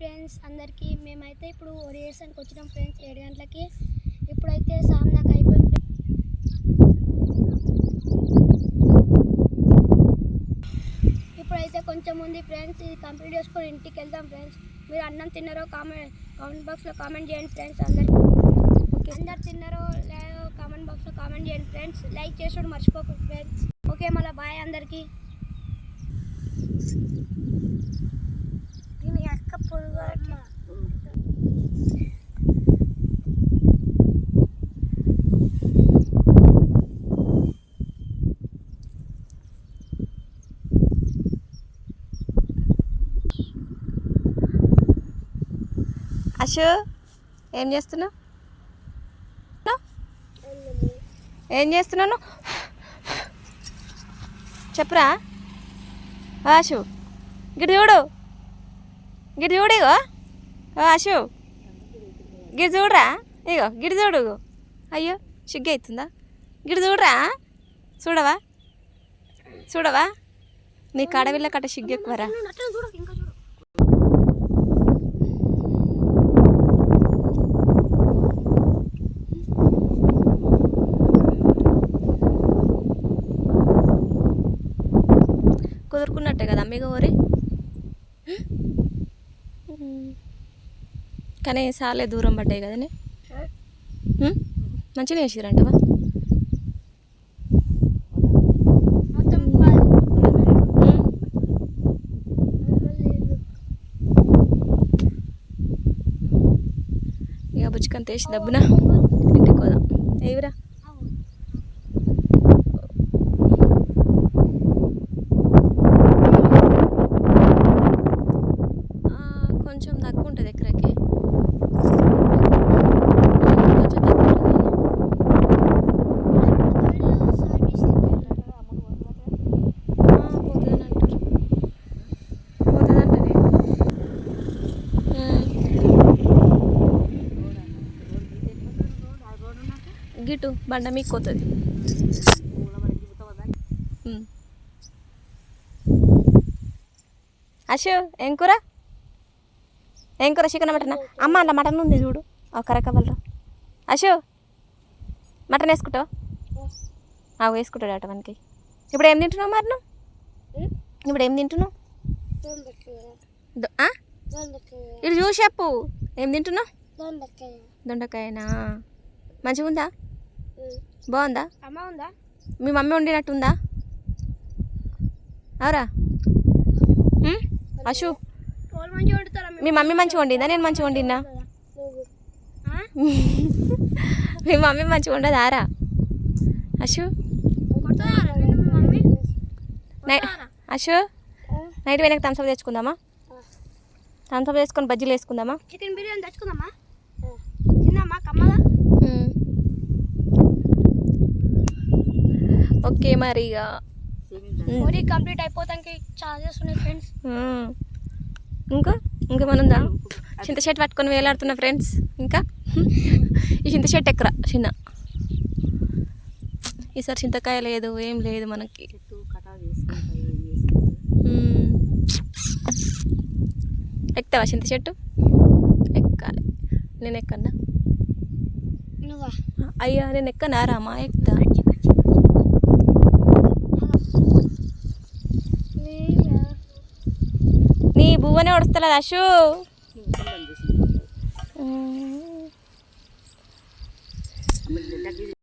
Friends అందరికీ మేమైతే ఇప్పుడు ఓరియేషన్కి వచ్చినాం ఫ్రెండ్స్ ఏడు గంటలకి. ఇప్పుడైతే సామ్నాక్ అయిపోయింది ఇప్పుడైతే కొంచెం ఉంది ఫ్రెండ్స్ ఇది కంప్లీట్ చేసుకొని ఇంటికి వెళ్దాం ఫ్రెండ్స్ మీరు అన్నం తిన్నారో కామెంట్ కామెంట్ బాక్స్లో కామెంట్ చేయండి ఫ్రెండ్స్ అందరికీ. అందరు తిన్నారో లేదో కామెంట్ బాక్స్లో కామెంట్ చేయండి ఫ్రెండ్స్ లైక్ చేసుకోండి మర్చిపోకండి ఫ్రెండ్స్ ఓకే మళ్ళీ బాయ్ అందరికీ. అశు ఏం చేస్తున్నావు? ఏం చేస్తున్నాను? చెప్పరా. ఆ, అశు చూడు. గిడి చూడు ఇగో. అశు. గిడి చూడరా. ఇగో గిడి చూడు అయ్యో సిగ్గు అవుతుందా గిడి చూడరా. చూడవా? చూడవా? నీ కడవిల్ల కట్ట సిగ్గు ఎక్కువరా? కుదురుకున్నట్టే కదా అమ్మిగ ఊరి? కానీ సాలే దూరం పడ్డాయి కదనే? మంచిగా వేసిరంటవా మొత్తం ఇక బుచ్చుకంత వేసి దబ్బున ఇంటికి పోదాం. ఏవిరా గిటు బండ మీకు పోతుంది అశు ఏం కూర? ఏం కూర? Chicken mutton? అమ్మ అలా మటన్ ఉంది చూడు. ఒక కరకవలరా అశు మటన్ వేసుకుంటావు? అవి వేసుకుంటాడు అట మనకి. ఇప్పుడు ఏం తింటున్నావు మరి నువ్వు? ఇప్పుడు ఏం తింటున్నావు? ద- ఆ? ఇటు చూసి చెప్పు. ఏం తింటున్నావు? దొండకాయనా? మంచిగా ఉందా బాగుందా? అమ్మ ఉందా? మీ మమ్మీ వండినట్టుందా? అవరా? అశు. మీ మమ్మీ మంచిగా వండిందా? నేను మంచిగా వండినా? మీ మమ్మీ మంచిగా ఉండదా రా? అశు. అశు నైట్ వెనక థమ్స్అప్ తెచ్చుకుందామా? థమ్స్అప్ వేసుకొని బజ్జీలు వేసుకుందామా? చికెన్ బిర్యానీ తెచ్చుకుందామా? తిందామా కమ్మదా? ఓకే మరి ఇక పూరి కంప్లీట్ అయిపోతానికి చార్జెస్ ఉన్నాయి ఫ్రెండ్స్. ఇంకా? ఇంకా మనుందా చింత చెట్టు పట్టుకొని వేలాడుతున్న ఫ్రెండ్స్. ఇంకా? ఈ చింత చెట్టు ఎక్కరా చిన్న. ఈసారి చింతకాయ లేదు ఏం లేదు మనకి. ఉమ్. ఎక్కుతావా చింత చెట్టు? ఎక్కాలి. నేను ఎక్కన్నా అయ్యా నేను ఎక్కనా? రామా ఎక్కుతా. నీ బువ్వనే వడుస్తలేదు అశు.